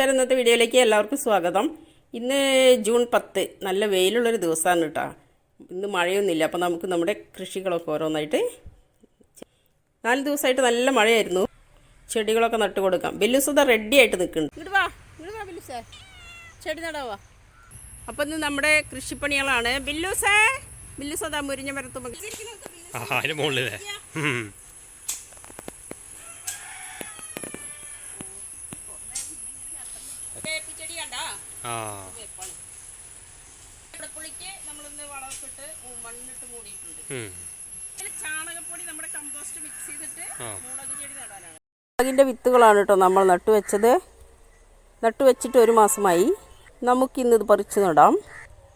നമസ്കാരം. ഇന്നത്തെ വീഡിയോയിലേക്ക് എല്ലാവർക്കും സ്വാഗതം. ഇന്ന് ജൂൺ പത്ത്. നല്ല വെയിലുള്ളൊരു ദിവസമാണ് കേട്ടോ ഇന്ന് മഴയൊന്നുമില്ല. അപ്പോൾ നമുക്ക് നമ്മുടെ കൃഷികളൊക്കെ ഓരോന്നായിട്ട് നാല് ദിവസമായിട്ട് നല്ല മഴയായിരുന്നു. ചെടികളൊക്കെ നട്ടു കൊടുക്കാം ബെല്ലുസത റെഡി ആയിട്ട് നിൽക്കുന്നുണ്ട്. ഇങ്ങോട്ട് വാ. ഇങ്ങോട്ട് വാ ബില്ലുസേ. ചെടി നടാവാ അപ്പം ഇന്ന് നമ്മുടെ കൃഷിപ്പണികളാണ്. ബില്ലുസേ. ബില്ലുസത മുരിഞ്ഞ മരത്തുമ്പോൾ മണ്ണിട്ട് മൂടിയിട്ടുണ്ട്. ഉം. ഇതിൽ ചാണകപ്പൊടി നമ്മുടെ കമ്പോസ്റ്റ് മിക്സ് ചെയ്തിട്ട് ആ. മുളക് ചെടി നടാനാണ്. മുളകിന്റെ വിത്തുകളാണ് കേട്ടോ നമ്മൾ നട്ടുവെച്ചത് നട്ടുവെച്ചിട്ട് ഒരു മാസമായി. നമുക്കിന്ന് ഇത് പറിച്ചു നടാം.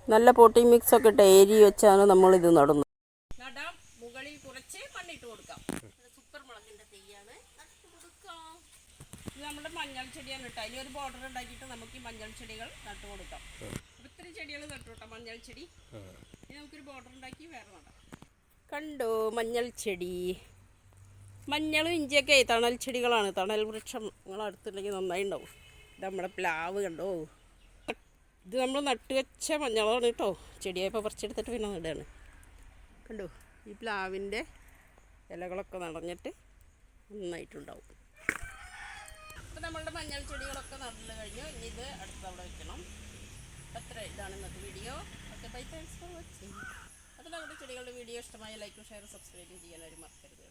നല്ല പോട്ടിംഗ് മിക്സ് ഒക്കെ ഇട്ട് ഏരി വെച്ചാണ് നമ്മളിത് നടുന്നത്. നടാം. മുകളിൽ കുറച്ച് മണ്ണിട്ട് കൊടുക്കാം. സൂപ്പർ മുളകിന്റെ തെയ്യാണ്. ഇത് നമ്മുടെ മഞ്ഞൾ ചെടിയാണ് കേട്ടോ. അതിൽ ഒരു ബോർഡർ ഉണ്ടാക്കിയിട്ട് നമുക്ക് ഈ മഞ്ഞൾ ചെടികൾ നട്ടു കൊടുക്കാം. ഒത്തിരി ഇത്രയും ചെടികൾ നട്ടു കേട്ടോ മഞ്ഞൾ ചെടി. ഇനി നമുക്കൊരു ബോർഡർ ഉണ്ടാക്കി വേറെ നടാം. കണ്ടോ മഞ്ഞൾ ചെടി? മഞ്ഞളും ഇഞ്ചിയൊക്കെ തണൽ ചെടികളാണ്. തണൽ വൃക്ഷം നിങ്ങൾ അടുത്തുണ്ടെങ്കിൽ നന്നായി ഉണ്ടാവും ഇത് നമ്മുടെ പ്ലാവ് കണ്ടോ? ഇത് നമ്മൾ നട്ടുവെച്ച മഞ്ഞളാണ് കേട്ടോ. ചെടിയായപ്പോൾ പറിച്ചെടുത്തിട്ട് പിന്നെ നടുകയാണ് കണ്ടോ? ഈ പ്ലാവിന്റെ ഇലകളൊക്കെ നടഞ്ഞിട്ട് നന്നായിട്ടുണ്ടാവും. നമ്മളുടെ മഞ്ഞൾ ചെടികളൊക്കെ നടന്നു കഴിഞ്ഞു. ഇനി ഇത് അടുത്ത് അവിടെ വെക്കണം. അത്ര ഇതാണ് ഇന്നത്തെ video okay bye thanks for watching അപ്പോൾ നമ്മുടെ ചെടികളുടെ വീഡിയോ ഇഷ്ടമായ ലൈക്കും ഷെയറും സബ്സ്ക്രൈബും ചെയ്യാൻ മറക്കരുത്